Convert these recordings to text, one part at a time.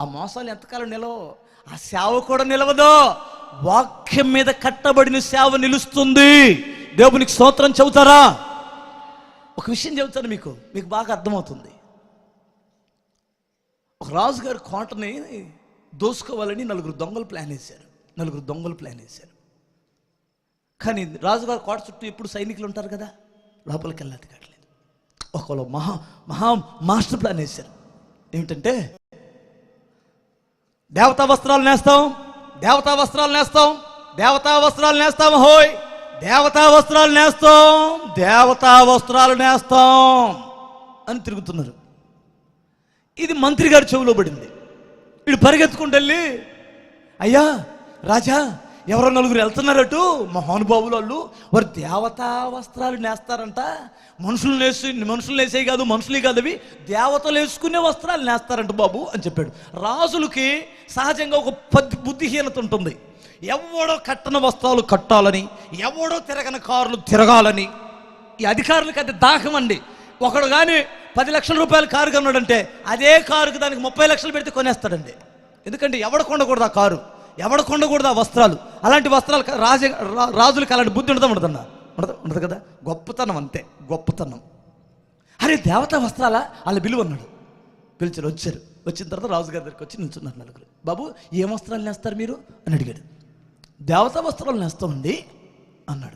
ఆ మోసాలు ఎంతకాలం నిలవ ఆ సేవ కూడా నిలవదు. వాక్యం మీద కట్టబడిన సేవ నిలుస్తుంది. దేవునికి స్తోత్రం చెబుతారా? ఒక విషయం చెబుతాను మీకు మీకు బాగా అర్థమవుతుంది. ఒక రాజుగారి కోటని దోసుకోవాలని నలుగురు దొంగలు ప్లాన్ వేశారు. నలుగురు దొంగలు ప్లాన్ వేశారు. కానీ రాజుగారి కోట చుట్టూ ఎప్పుడు సైనికులు ఉంటారు కదా? లోపలికి వెళ్ళాలి కావట్లేదు ఒకళ్ళు మహా మహా మాస్టర్ ప్లాన్ వేశారు. ఏమిటంటే దేవతా వస్త్రాలు నేస్తాం దేవతా వస్త్రాలు నేస్తాం దేవతా వస్త్రాలు నేస్తాం హోయ్! దేవతా వస్త్రాలు నేస్తాం దేవతా వస్త్రాలు నేస్తాం అని తిరుగుతున్నారు. ఇది మంత్రి గారి చెవిలో పడింది. వీడు పరిగెత్తుకుంటూ వెళ్ళి అయ్యా రాజా ఎవరో నలుగురు వెళ్తున్నారటు మహానుభావులు వాళ్ళు. వారు దేవతా వస్త్రాలు నేస్తారంట. మనుషులు నేసి మనుషులు నేసే కాదు మనుషులే కాదు అవి. దేవతలు వేసుకునే వస్త్రాలు నేస్తారంట బాబు అని చెప్పాడు. రాజులకి సహజంగా ఒక పద్ది బుద్ధిహీనత ఉంటుంది. ఎవడో కట్టన వస్త్రాలు కట్టాలని ఎవడో తిరగని కారులు తిరగాలని. ఈ అధికారులకి అది దాహం అండి. ఒకడు కానీ పది లక్షల రూపాయల కారు కొన్నాడంటే అదే కారుకి దానికి ముప్పై లక్షలు పెడితే కొనేస్తాడండి. ఎందుకంటే ఎవడ కొనకూడదు ఆ కారు? ఎవడ కొండకూడదు ఆ వస్త్రాలు? అలాంటి వస్త్రాలు రాజ రా- రాజులకి అలాంటి బుద్ధి ఉండదా ఉండదన్నా ఉండదు ఉండదు కదా? గొప్పతనం అంతే గొప్పతనం. అరే దేవతా వస్త్రాలా? వాళ్ళ బిలువ అన్నాడు. పిలిచారు వచ్చారు. వచ్చిన తర్వాత రాజుగారి దగ్గరికి వచ్చి నిల్చున్నారు నలుగురు. బాబు ఏం వస్త్రాలు నేస్తారు మీరు? అని అడిగాడు. దేవతా వస్త్రాలు నేస్తామండి అన్నాడు.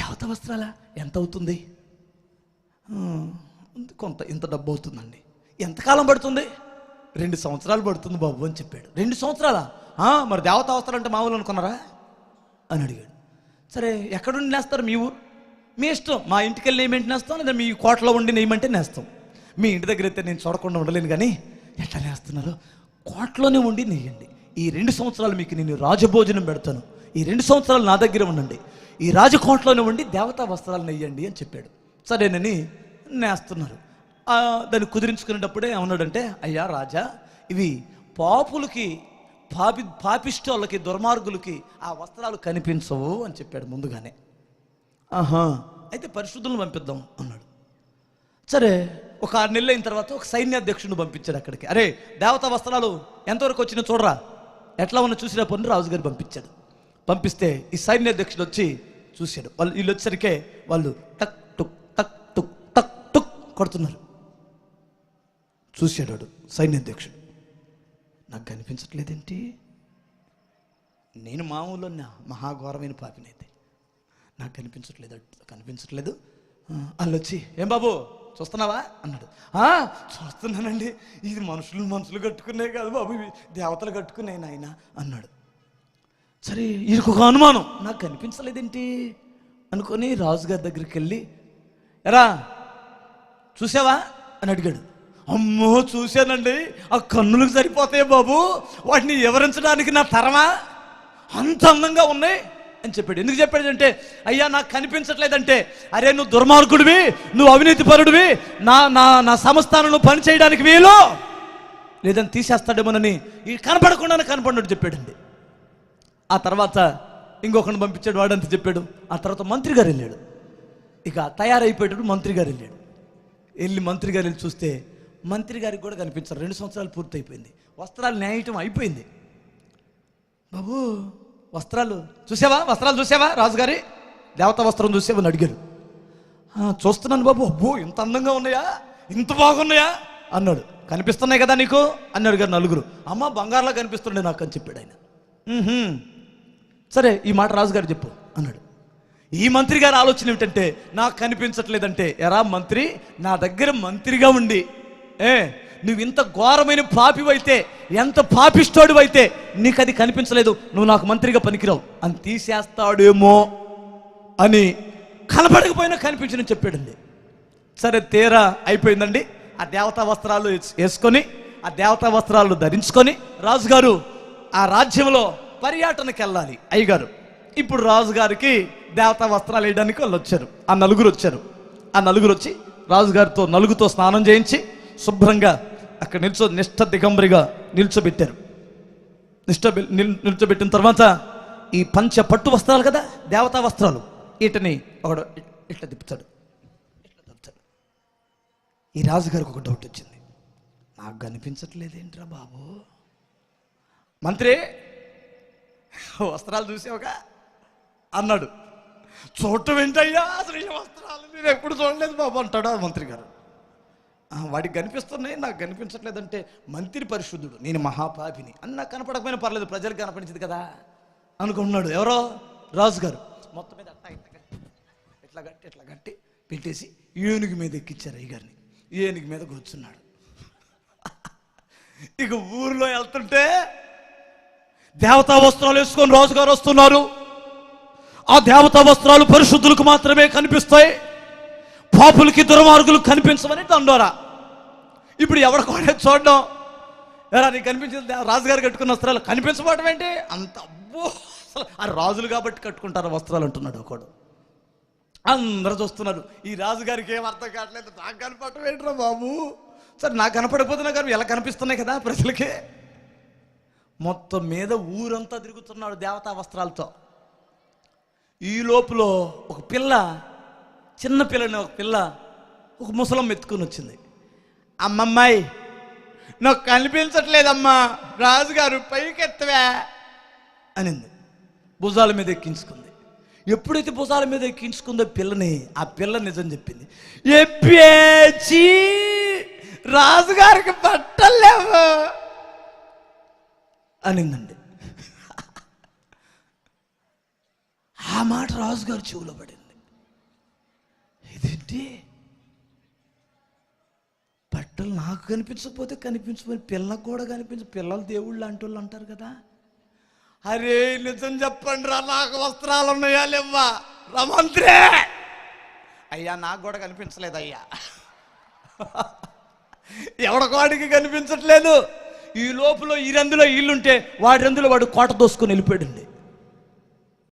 దేవతా వస్త్రాల? ఎంత అవుతుంది? కొంత ఇంత డబ్బు అవుతుందండి. ఎంతకాలం పడుతుంది? రెండు సంవత్సరాలు పడుతుంది బాబు అని చెప్పాడు. రెండు సంవత్సరాలా? మరి దేవతా వస్త్రాలు అంటే మామూలు అనుకున్నారా? అని అడిగాడు. సరే ఎక్కడుండి నేస్తారు మీ ఊరు? మీ ఇష్టం. మా ఇంటికి వెళ్ళి నేమంటే నేస్తాం? లేదా మీ కోటలో ఉండి నేయమంటే నేస్తాం. మీ ఇంటి దగ్గర అయితే నేను చూడకుండా ఉండలేను కానీ ఎట్లా నేస్తున్నారు? కోటలోనే ఉండి నెయ్యండి ఈ రెండు సంవత్సరాలు మీకు నేను రాజభోజనం పెడతాను. ఈ రెండు సంవత్సరాలు నా దగ్గర ఉండండి. ఈ రాజకోటలోనే ఉండి దేవతా వస్త్రాలు నెయ్యండి అని చెప్పాడు. సరేనని నేస్తున్నారు. దాన్ని కుదిరించుకునేటప్పుడే ఏమన్నాడంటే అయ్యా రాజా ఇవి పాపులకి పాపి పాపిష్టోళ్ళకి దుర్మార్గులకి ఆ వస్త్రాలు కనిపించవు అని చెప్పాడు ముందుగానే. ఆహా. అయితే పరిశుద్ధులను పంపిద్దాం అన్నాడు. సరే ఒక ఆరు నెలలు అయిన తర్వాత ఒక సైన్యాధ్యక్షుడిని పంపించాడు అక్కడికి. అరే దేవతా వస్త్రాలు ఎంతవరకు వచ్చినా చూడరా? ఎట్లా ఉన్న చూసినా పని రాజుగారు పంపించాడు. పంపిస్తే ఈ సైన్యాధ్యక్షుడు వచ్చి చూశాడు. వాళ్ళు వీళ్ళు వచ్చేసరికే వాళ్ళు టక్ టుక్ టక్ టుక్ టక్ టుక్ కొడుతున్నారు. చూశాడు సైన్యాధ్యక్షుడు. నాకు కనిపించట్లేదేంటి? నేను మామూలు మహాఘోరమైన పాపినైతే నాకు కనిపించట్లేదు కనిపించట్లేదు. వాళ్ళు వచ్చి ఏం బాబు చూస్తున్నావా? అన్నాడు. చూస్తున్నానండి. ఇది మనుషులు మనుషులు కట్టుకునే కాదు బాబు దేవతలు కట్టుకున్నాయి నాయన అన్నాడు. సరే వీరికి ఒక అనుమానం. నాకు కనిపించలేదేంటి? అనుకొని రాజుగారి దగ్గరికి వెళ్ళి ఎరా చూసావా? అని అడిగాడు. అమ్మో చూశానండి. ఆ కన్నులకు సరిపోతాయి బాబు. వాటిని వివరించడానికి నా తరమా? అంత అందంగా ఉన్నాయి అని చెప్పాడు. ఎందుకు చెప్పాడు అంటే అయ్యా నాకు కనిపించట్లేదంటే. అరే నువ్వు దుర్మార్గుడివి నువ్వు అవినీతి పరుడివి. నా నా నా సంస్థానంలో పనిచేయడానికి పని చేయడానికి వీలు లేదని తీసేస్తాడేమోనని ఈ కనపడకుండానే కనపడినట్టు చెప్పాడండి. ఆ తర్వాత ఇంకొకరిని పంపించాడు వాడంత చెప్పాడు. ఆ తర్వాత మంత్రి గారు వెళ్ళాడు. ఇక తయారైపోయేటప్పుడు మంత్రి గారు వెళ్ళాడు. వెళ్ళి మంత్రి గారు వెళ్ళి చూస్తే మంత్రి గారికి కూడా కనిపించారు. రెండు సంవత్సరాలు పూర్తయిపోయింది. వస్త్రాలు నేయటం అయిపోయింది. బాబు వస్త్రాలు చూసావా? వస్త్రాలు చూసావా రాజుగారి? దేవతా వస్త్రం చూసావా అడిగారు. చూస్తున్నాను బాబు. అబ్బో ఇంత అందంగా ఉన్నాయా? ఇంత బాగున్నాయా? అన్నాడు. కనిపిస్తున్నాయి కదా నీకు? అని అడిగారు నలుగురు. అమ్మ బంగారులా కనిపిస్తుండే నాకు అని చెప్పాడు ఆయన. సరే ఈ మాట రాజుగారు చెప్పు అన్నాడు. ఈ మంత్రి గారి ఆలోచన ఏమిటంటే నాకు కనిపించట్లేదంటే ఎరా మంత్రి నా దగ్గర మంత్రిగా ఉండి ఏ నువ్వు ఇంత ఘోరమైన పాపివైతే ఎంత పాపిష్టోడివైతే నీకు అది కనిపించలేదు. నువ్వు నాకు మంత్రిగా పనికిరావు. అని తీసేస్తాడేమో అని కనపడకపోయినా కనిపించని చెప్పాడండి. సరే తీరా అయిపోయిందండి. ఆ దేవతా వస్త్రాలు వేసుకొని ఆ దేవతా వస్త్రాలు ధరించుకొని రాజుగారు ఆ రాజ్యంలో పర్యటనకి వెళ్ళాలి అయ్యగారు ఇప్పుడు రాజుగారికి దేవతా వస్త్రాలు వేయడానికి వాళ్ళు వచ్చారు. ఆ నలుగురు వచ్చారు. ఆ నలుగురు వచ్చి రాజుగారితో నలుగుతో స్నానం చేయించి శుభ్రంగా అక్కడ నిల్చో నిష్ఠ దిగంబరిగా నిల్చోబెట్టారు. నిష్ట నిల్- నిల్చోబెట్టిన తర్వాత ఈ పంచ పట్టు వస్త్రాలు కదా దేవతా వస్త్రాలు వీటిని ఒకడు ఇట్లా తిప్పుతాడు. ఇట్లా తిప్పుతాడు. ఈ రాజుగారికి ఒక డౌట్ వచ్చింది. నాకు కనిపించట్లేదేంట్రా బాబు? మంత్రి వస్త్రాలు చూసావుగా? అన్నాడు. చూడటం ఏంటయ్యా అసలు ఈ వస్త్రాలు నేను ఎప్పుడు చూడలేదు బాబు అంటాడు ఆ మంత్రి గారు వాడికి కనిపిస్తున్నాయి నాకు కనిపించట్లేదంటే మంత్రి పరిశుద్ధుడు నేను మహాపాపిని. అని నాకు కనపడకపోయినా పర్లేదు ప్రజలకు కనపడించింది కదా. అనుకున్నాడు ఎవరో? రాజు గారు మొత్తం మీద అట్లా ఇట్లా కట్టి ఇట్లా గట్టి? ఇట్లా పెట్టేసి ఏనుగు మీద ఎక్కిచ్చారు అయ్యగారిని. ఏనుగు మీద కూర్చున్నాడు. ఇక ఊర్లో వెళ్తుంటే దేవతా వస్త్రాలు వేసుకొని రాజుగారు వస్తున్నారు. ఆ దేవతా వస్త్రాలు పరిశుద్ధులకు మాత్రమే కనిపిస్తాయి. పాపులకి దుర్మార్గులు కనిపించమని దండోరా. ఇప్పుడు ఎవడ కూడా చూడడం? ఎరా నీకు కనిపించింది రాజుగారు కట్టుకున్న వస్త్రాలు కనిపించబడటం ఏంటి? అంత అబ్బో అసలు ఆ రాజులు కాబట్టి కట్టుకుంటారు వస్త్రాలు అంటున్నాడు ఒకడు. అందరూ చూస్తున్నారు ఈ రాజుగారికి ఏం అర్థం కావట్లేదు నాకు కనపడటం ఏంట్రా బాబు? సరే నాకు కనపడకపోతున్నా కానీ ఎలా కనిపిస్తున్నాయి కదా ప్రజలకి? మొత్తం మీద ఊరంతా తిరుగుతున్నాడు దేవతా వస్త్రాలతో. ఈ లోపల ఒక పిల్ల చిన్న పిల్లని ఒక పిల్ల ఒక ముసలం ఎత్తుకుని వచ్చింది. అమ్మమ్మాయి నాకు కనిపించట్లేదమ్మా రాజుగారు పైకి ఎత్తవే అనింది. భుజాల మీద ఎక్కించుకుంది. ఎప్పుడైతే భుజాల మీద ఎక్కించుకుందో పిల్లని ఆ పిల్ల నిజం చెప్పింది. ఎప్పేచి రాజుగారికి బట్టలు లేవు అనిందండి. ఆ మాట రాజుగారు చెవులో పడింది. ఇదేంటి బట్టలు నాకు కనిపించకపోతే కనిపించకపోతే పిల్లకు కూడా కనిపించు పిల్లలు దేవుళ్ళు అంటోళ్ళు అంటారు కదా. అరే నిజం చెప్పండి రా నాకు వస్త్రాలు ఉన్నాయా లేవా రమంత్రే అయ్యా నాకు కూడా కనిపించలేదు అయ్యా. ఎవడకోడికి కనిపించట్లేదు. ఈ లోపల ఈ రందులో ఇల్లుంటే వాడి రందులో వాడు కోట దోసుకొని వెళ్ళిపోయాడండి.